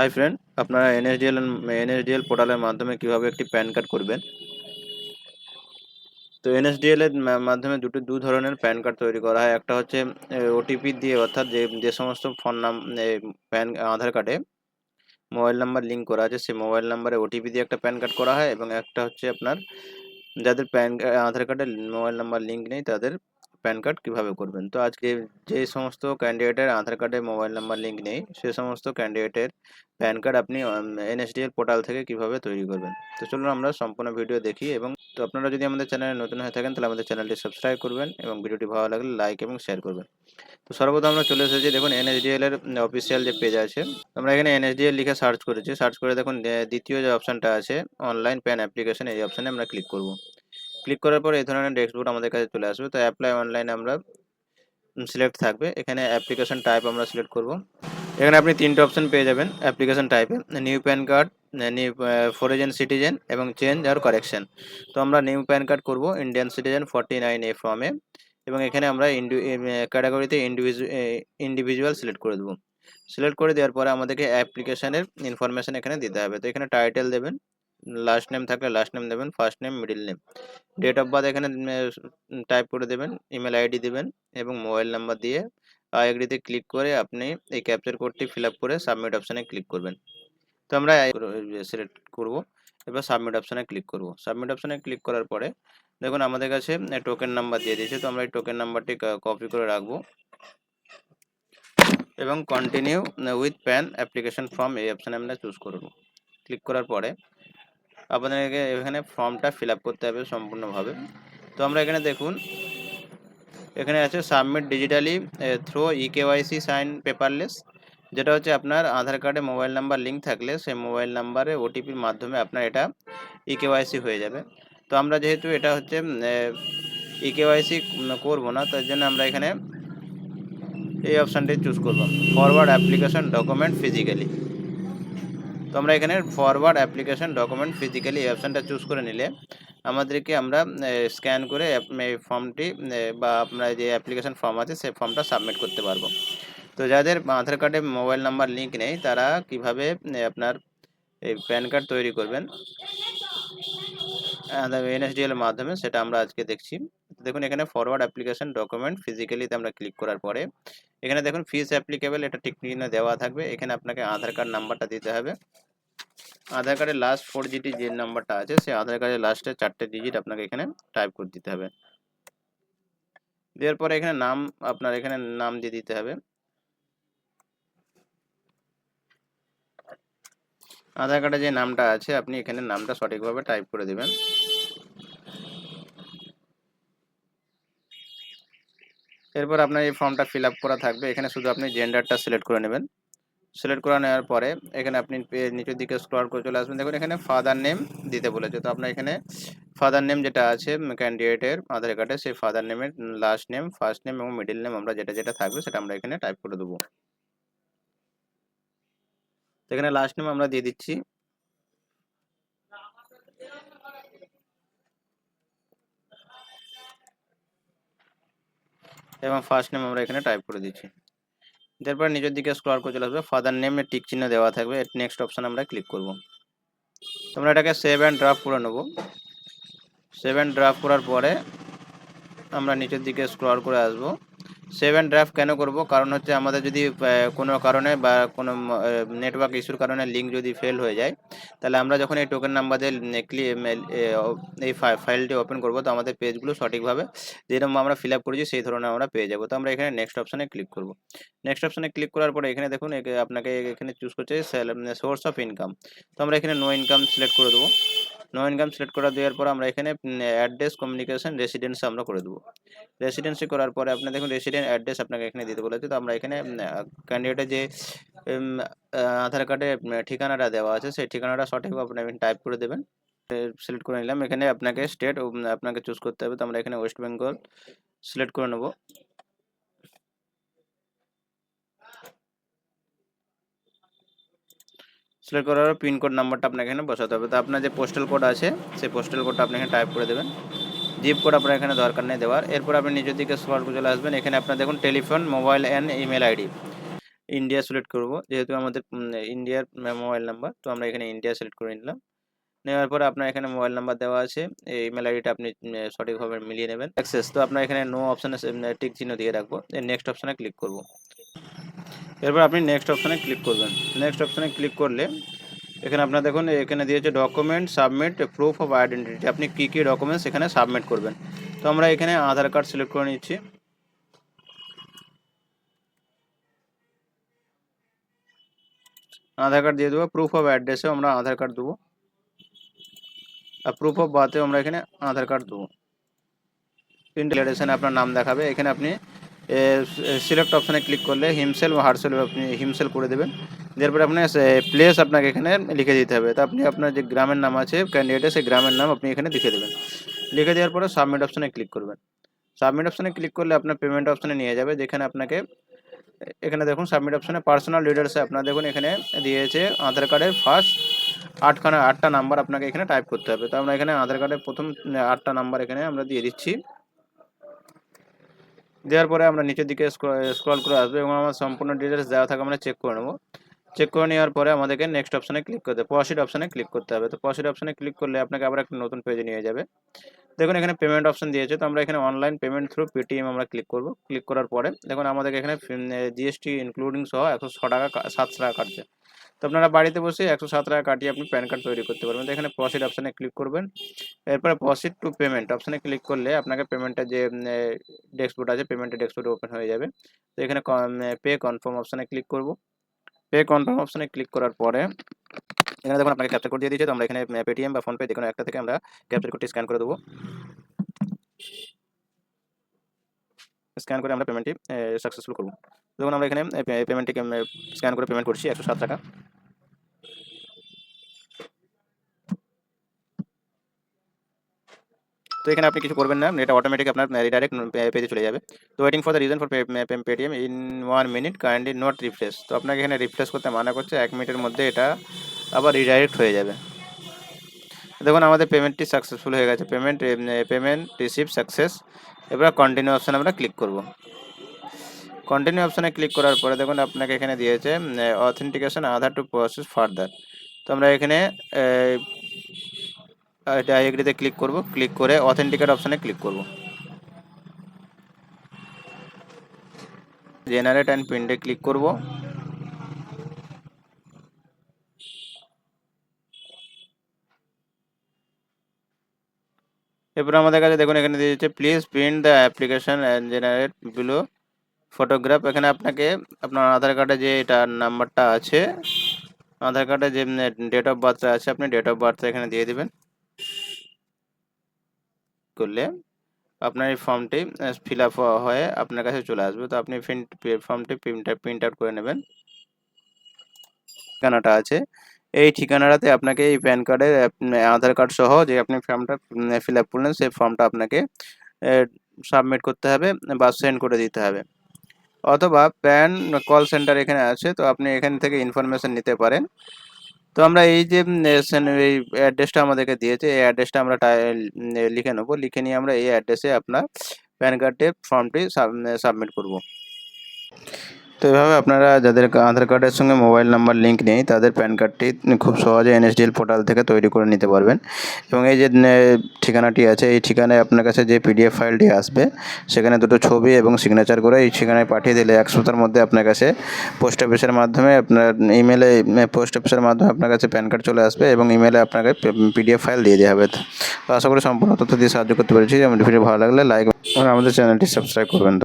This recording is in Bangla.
হাই ফ্রেন্ড আপনারা এনএসডিএল এনএসডিএল পোর্টালের মাধ্যমে কীভাবে একটি প্যান কার্ড করবেন? তো এনএসডিএল এর মাধ্যমে দুটো, দু ধরনের প্যান কার্ড তৈরি করা হয়। একটা হচ্ছে ওটিপি দিয়ে, অর্থাৎ যে যে সমস্ত ফোন নাম প্যান আধার কার্ডে মোবাইল নাম্বার লিঙ্ক করা আছে, সেই মোবাইল নাম্বারে ওটিপি দিয়ে একটা প্যান কার্ড করা হয় এবং একটা হচ্ছে আপনার, যাদের প্যান আধার কার্ডে মোবাইল নাম্বার লিঙ্ক নেই, তাদের প্যান কার্ড কীভাবে করবেন? তো আজকে যে সমস্ত ক্যান্ডিডেটের আধার কার্ডে মোবাইল নাম্বার লিঙ্ক নেই, সে সমস্ত ক্যান্ডিডেটের প্যান কার্ড আপনি এনএসডিএল পোর্টাল থেকে কীভাবে তৈরি করবেন? তো চলুন আমরা সম্পূর্ণ ভিডিও দেখি এবং তো আপনারা যদি আমাদের চ্যানেলে নতুন হয়ে থাকেন, তাহলে আমাদের চ্যানেলটি সাবস্ক্রাইব করবেন এবং ভিডিওটি ভালো লাগলে লাইক এবং শেয়ার করবেন। তো সর্বদা আমরা চলে এসেছি, দেখুন এনএসডিএল এর অফিসিয়াল যে পেজ আছে, আমরা এখানে এনএসডিএল লিখে সার্চ করেছি সার্চ করে দেখুন দ্বিতীয় যে অপশনটা আছে অনলাইন প্যান অ্যাপ্লিকেশন এই অপশনে আমরা ক্লিক করব। ক্লিক করার পর এই ধরনের ডেস্কবোর্ড আমাদের কাছে চলে আসবে। তো অ্যাপ্লাই অনলাইনে আমরা সিলেক্ট থাকবে। এখানে অ্যাপ্লিকেশন টাইপ আমরা সিলেক্ট করব। এখানে আপনি তিনটে অপশন পেয়ে যাবেন অ্যাপ্লিকেশন টাইপে new PAN card new foreign citizen এবং চেঞ্জ আর কারেকশন তো আমরা নিউ প্যান কার্ড করব Indian citizen forty nine A. ফর্মে এবং এখানে আমরা ইন্ডি ক্যাটাগরিতে ইন্ডিভিজুয়াল সিলেক্ট করে দেবো। সিলেক্ট করে দেওয়ার পরে আমাদেরকে অ্যাপ্লিকেশানের ইনফরমেশন এখানে দিতে হবে। তো এখানে টাইটেল দেবেন। লাস্ট নেম থাকলে লাস্ট নেম দেবেন first name middle name date of birth এখানে টাইপ করে দেবেন ইমেল আইডি দেবেন এবং মোবাইল নাম্বার দিয়ে আই এগ্রিতে ক্লিক করে আপনি এই ক্যাপচার কোডটি ফিল করে সাবমিট অপশানে ক্লিক করবেন। তো আমরা সিলেক্ট করব, এবার সাবমিট অপশানে ক্লিক করব। সাবমিট অপশানে ক্লিক করার পরে দেখুন আমাদের কাছে টোকেন নাম্বার দিয়ে দিয়েছে, তো আমরা এই টোকেন নাম্বারটি কপি করে রাখব। এবং continue with PAN application form এই অপশানে আমরা চুজ করব। ক্লিক করার পরে আপনাদেরকে এখানে ফর্মটা ফিল করতে হবে সম্পূর্ণভাবে। তো আমরা এখানে দেখুন, এখানে আছে submit digitally through e KYC sign paperless, যেটা হচ্ছে আপনার আধার কার্ডে মোবাইল নাম্বার লিঙ্ক থাকলে সেই মোবাইল নাম্বারে ওটিপির মাধ্যমে আপনার এটা ইকেওয়াইসি হয়ে যাবে। তো আমরা যেহেতু এটা হচ্ছে ই ইকেওয়াইসি করব না, তার জন্য আমরা এখানে এই অপশানটি চুজ করব। Forward application document physically. তো আমরা এখানে ফরওয়ার্ড অ্যাপ্লিকেশন ডকুমেন্ট ফিজিক্যালি এই অপশানটা চুজ করে নিলে আমাদেরকে আমরা স্ক্যান করে এই ফর্মটি বা আপনার যে অ্যাপ্লিকেশন ফর্ম আছে সেই ফর্মটা সাবমিট করতে পারব। তো যাদের আধার কার্ডে মোবাইল নাম্বার লিঙ্ক নেই, তারা কীভাবে আপনার এই প্যান কার্ড তৈরি করবেন? এনএসডিএল এর মাধ্যমে সেটা আমরা আজকে দেখছি। দেখুন, এখানে ফরওয়ার্ড অ্যাপ্লিকেশন ডকুমেন্ট ফিজিক্যালিতে আমরা ক্লিক করার পরে, এখানে দেখুন ফিস অ্যাপ্লিকেবল এটা ঠিক দেওয়া থাকবে। এখানে আপনাকে আধার কার্ড নাম্বারটা দিতে হবে। আধার কার্ডের লাস্ট ফোর ডিজিট যে নাম্বারটা আছে, সেই আধার কার্ডের লাস্টের চারটে ডিজিট আপনাকে এখানে টাইপ করে দিতে হবে। দেওয়ার পরে এখানে নাম, আপনার এখানে নাম দিয়ে দিতে হবে। আধার কার্ডে যে নামটা আছে, আপনি এখানে নামটা সঠিকভাবে টাইপ করে দেবেন। এরপর আপনার এই ফর্মটা ফিল করা থাকবে। এখানে শুধু আপনি জেন্ডারটা সিলেক্ট করে নেবেন। সিলেক্ট করে নেওয়ার পরে এখানে আপনি নিচের দিকে স্ক্রল করে চলে আসবেন। দেখুন, এখানে ফাদার নেম দিতে বলেছে। তো আপনার এখানে ফাদার নেম যেটা আছে ক্যান্ডিডেটের আধার কার্ডে সেই ফাদার নেমের লাস্ট নেম ফার্স্ট নেম এবং মিডিল নেম আমরা যেটা যেটা থাকবে, সেটা আমরা এখানে টাইপ করে দেবো। এখানে লাস্ট নেম আমরা দিয়ে দিচ্ছি। এবং ফার্স্ট নেম আমরা এখানে টাইপ করে দিচ্ছি। তারপর নিচের দিকে স্ক্রল করে চলে আসবে। ফাদার নেমে টিক চিহ্ন দেওয়া থাকবে। নেক্সট অপশন আমরা ক্লিক করব। তোমরা এটাকে সেভ অ্যান্ড ড্রাফট করে নেব। সেভ অ্যান্ড ড্রাফট করার পরে আমরা নিচের দিকে স্ক্রল করে আসব। সেভ অ্যান্ড ড্রাফট কেন করব? কারণ হচ্ছে আমাদের যদি কোনো কারণে বা কোনো নেটওয়ার্ক ইস্যুর কারণে লিঙ্ক যদি ফেল হয়ে যায়, তাহলে আমরা যখন এই টোকেন নাম্বার দিয়ে এই ফাইলটি ওপেন করব, তো আমাদের পেজগুলো সঠিকভাবে যেরকম আমরা ফিল আপ করেছি, সেই ধরনের আমরা পেয়ে যাব। তো আমরা এখানে নেক্সট অপশানে ক্লিক করব। নেক্সট অপশানে ক্লিক করার পরে এখানে দেখুন আপনাকে এখানে চুজ করছে সোর্স অফ ইনকাম তো আমরা এখানে নো ইনকাম সিলেক্ট করে দেবো। নো ইনকাম সিলেক্ট করে দেওয়ার পর আমরা এখানে অ্যাড্রেস কমিউনিকেশন রেসিডেন্সি আমরা করে দেবো। রেসিডেন্সি করার পরে আপনি দেখুন রেসিডেন্ট অ্যাড্রেস আপনাকে এখানে দিতে বলেছে তো আমরা এখানে ক্যান্ডিডেটের যে আধার কার্ডে ঠিকানাটা দেওয়া আছে, সেই ঠিকানাটা সঠিকভাবে আপনি টাইপ করে দেবেন। সিলেক্ট করে নিলাম। এখানে আপনাকে স্টেট আপনাকে চুজ করতে হবে। তো আমরা এখানে ওয়েস্ট বেঙ্গল সিলেক্ট করে নেব। সিলেক্ট করার পর পিনকোড নাম্বারটা আপনাকে এখানে বসাতে হবে। তো আপনার যে পোস্টাল কোড আছে, সেই পোস্টাল কোডটা আপনি এখানে টাইপ করে দেবেন। জিপ কোড আপনার এখানে দরকার নেই দেওয়ার। এরপর আপনি নিজের দিকে স্ক্রল করে চলে আসবেন। এখানে আপনার দেখুন telephone mobile and email ID India select করব। যেহেতু আমাদের ইন্ডিয়ার মোবাইল নাম্বার তো আমরা এখানে ইন্ডিয়া সিলেক্ট করে নিলাম। নেওয়ার পরে আপনার এখানে মোবাইল নাম্বার দেওয়া আছে। এই ইমেল আইডিটা আপনি সঠিকভাবে মিলিয়ে নেবেন। অ্যাক্সেস তো আপনার এখানে নো অপশানে টিক চিহ্ন দিয়ে রাখব। নেক্সট অপশানে ক্লিক করব। এরপর আপনি নেক্সট অপশানে ক্লিক করবেন। নেক্সট অপশানে ক্লিক করলে এখানে আপনার দেখুন, এখানে দিয়েছে document submit proof of identity আপনি কী কী ডকুমেন্টস এখানে সাবমিট করবেন। তো আমরা এখানে আধার কার্ড সিলেক্ট করে নিচ্ছি। আধার কার্ড দিয়ে দেবো প্রুফ অফ অ্যাড্রেসেও আমরা আধার কার্ড দেবো। আর প্রুফ অফ বার্থেও আমরা এখানে আধার কার্ড দেবো। ইন্টারলেশনে আপনার নাম দেখাবে। এখানে আপনি সিলেক্ট অপশানে ক্লিক করলে হিমসেল বা হার্সেল আপনি হিমসেল করে দেবেন। এরপরে আপনার প্লেস আপনাকে এখানে লিখে দিতে হবে। তো আপনি আপনার যে গ্রামের নাম আছে ক্যান্ডিডেটের সেই গ্রামের নাম আপনি এখানে লিখে দেবেন। লিখে দেওয়ার পরে সাবমিট অপশানে ক্লিক করবেন। সাবমিট অপশানে ক্লিক করলে আপনার পেমেন্ট অপশানে নিয়ে যাবে, যেখানে আপনাকে এখানে দেখুন সাবমিট অপশানে পার্সোনাল ডিটেলসে আপনার দেখুন এখানে দিয়েছে আধার কার্ডের ফার্স্ট আটখানা, আটটা নাম্বার আপনাকে এখানে টাইপ করতে হবে। তো আমরা এখানে আধার কার্ডের প্রথম আটটা নাম্বার এখানে আমরা দিয়ে দিচ্ছি। দেওয়ার পরে আমরা নিচের দিকে স্ক্রল করে আসব এবং আমার সম্পূর্ণ ডিটেলস দেওয়া থাকে আমরা চেক করে নেব। চেক করে নেওয়ার পরে আমাদেরকে নেক্সট অপশানে ক্লিক করতে হবে প্রসিড অপশানে ক্লিক করতে হবে। তো প্রসিড অপশানে ক্লিক করলে আপনাকে আবার একটা নতুন পেজে নিয়ে যাবে। দেখুন, এখানে পেমেন্ট অপশান দিয়েছে। তো আমরা এখানে অনলাইন পেমেন্ট থ্রু পেটিএম আমরা ক্লিক করব। ক্লিক করার পরে, দেখুন, আমাদেরকে এখানে জিএসটি ইনক্লুডিং সহ একশো টাকা সাতশো টাকা কাটছে। তো আপনারা বাড়িতে বসে একশো সাত টাকা কাটিয়ে আপনি প্যান কার্ড তৈরি করতে পারবেন। তো এখানে প্রসিড অপশানে ক্লিক করবেন। এরপরে প্রসিড টু পেমেন্ট অপশানে ক্লিক করলে আপনাকে পেমেন্টের যে ডেস্কবোর্ড আছে পেমেন্টের ডেস্কবোর্ড ওপেন হয়ে যাবে। তো এখানে পে কনফার্ম অপশানে ক্লিক করব। পে কনফার্ম অপশানে ক্লিক করার পরে, এখানে দেখুন আপনাকে ক্যাপচার কোড দিয়ে দিয়েছে। তো আমরা এখানে পেটিএম বা ফোনপে যে কোনো একটা থেকে আমরা ক্যাপচার কোডটি স্ক্যান করে দেবো। স্ক্যান করে আমরা পেমেন্টটি সাকসেসফুল করব। দেখুন আমরা এখানে পেমেন্টটিকে স্ক্যান করে পেমেন্ট করছি একশো সাত টাকা। তো এখানে আপনি কিছু করবেন না, এটা অটোমেটিক আপনার রিডাইরেক্ট পেজে চলে যাবে। তো waiting for the reason for Paytm in one minute kindly not refresh তো আপনাকে এখানে রিফ্রেশ করতে মানা করছে, এক মিনিটের মধ্যে এটা আবার রিডাইরেক্ট হয়ে যাবে। দেখুন, আমাদের পেমেন্টটি সাকসেসফুল হয়ে গেছে। পেমেন্ট পেমেন্ট রিসিভ সাকসেস এবার কন্টিনিউ অপশানে আমরা ক্লিক করব। কন্টিনিউ অপশানে ক্লিক করার পরে দেখুন, আপনাকে এখানে দিয়েছে authentication Aadhaar to process further তো আমরা এখানে এটা ক্লিক করব। ক্লিক করে অথেন্টিকেট অপশানে ক্লিক করব। জেনারেট অ্যান্ড প্রিন্টে ক্লিক করব। এরপর আমাদের কাছে দেখুন, এখানে দিয়ে দিয়েছে please print the application and generate below photograph এখানে আপনাকে আপনার আধার কার্ডে যে এটা নাম্বারটা আছে, আধার কার্ডে যে ডেট অফ বার্থটা আছে, আপনি ডেট অফ বার্থটা এখানে দিয়ে দিবেন। করলে আপনার এই ফর্মটি ফিল আপ হয়ে আপনার কাছে চলে আসবে। তো আপনি ফর্মটি প্রিন্ট আউট করে নেবেন। ঠিকানাটা আছে। এই ঠিকানাটাতে আপনাকে এই প্যান কার্ডের আধার কার্ড সহ যে আপনি ফর্মটা ফিল আপ করলেন, সেই ফর্মটা আপনাকে সাবমিট করতে হবে বা সেন্ড করে দিতে হবে। অথবা প্যান কল সেন্টার এখানে আছে, তো আপনি এখান থেকে ইনফরমেশন নিতে পারেন। তো আমরা এই যে এই অ্যাড্রেসটা আমাদেরকে দিয়েছে, এই অ্যাড্রেসটা আমরা লিখে নেব। লিখে নিয়ে আমরা এই অ্যাড্রেসে আপনার প্যান কার্ডের ফর্মটি সাবমিট করব। তো এভাবে আপনারা যাদের আধার কার্ডের সঙ্গে মোবাইল নাম্বার লিঙ্ক নেই, তাদের প্যান কার্ডটি খুব সহজে এনএসডিএল পোর্টাল থেকে তৈরি করে নিতে পারবেন। এবং এই যে ঠিকানাটি আছে, এই ঠিকানায় আপনার কাছে যে পিডিএফ ফাইলটি আসবে, সেখানে দুটো ছবি এবং সিগনেচার করে এই ঠিকানায় পাঠিয়ে দিলে এক সপ্তাহের মধ্যে আপনার কাছে পোস্ট অফিসের মাধ্যমে আপনার ইমেলে পোস্ট অফিসের মাধ্যমে আপনার কাছে প্যান কার্ড চলে আসবে এবং ইমেলে আপনাকে পিডিএফ ফাইল দিয়ে দেওয়া হবে। তো আশা করি সম্পূর্ণ তথ্য দিয়ে সাহায্য করতে পেরেছি। এবং ভিডিও ভালো লাগলে লাইক আমাদের চ্যানেলটি সাবস্ক্রাইব করবেন।